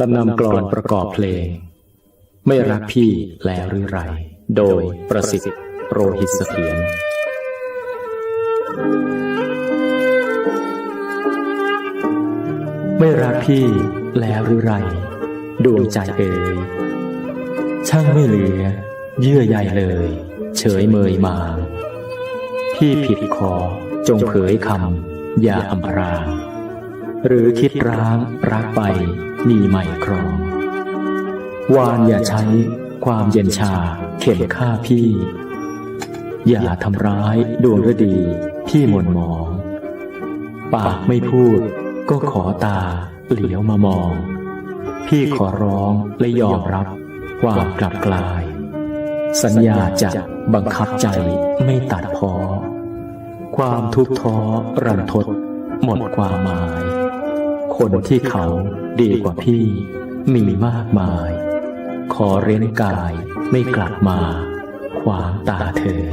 ลำนำกลอนประกอบเพลง ไม่รักพี่แล้วหรือไร โดยประสิทธิ์โรหิตเสถียรไม่รักพี่แล้วหรือไร ดวงใจเอ่ยช่างไม่เหลือ เยื่อใยเลย เฉยเมยมา พี่ผิดคอจงเผยคำอย่าอำพรางหรือคิดร้างรักไป มีใหม่ครอง วานอย่าใช้ความเย็นชาเข็นฆ่าพี่ อย่าทำร้ายดวงฤดี พี่หม่นหมอง ปากไม่พูด ก็ขอตาเหลียวมามอง พี่ขอร้องและยอมรับความกลับกลาย สัญญาจะบังคับใจไม่ตัดพอ ความทุกข์ท้อรันทดหมดความหมาย คนที่เขาดีกว่าพี่มีมากมาย ขอเร้นกายไม่กลับมาขวางตาเธอ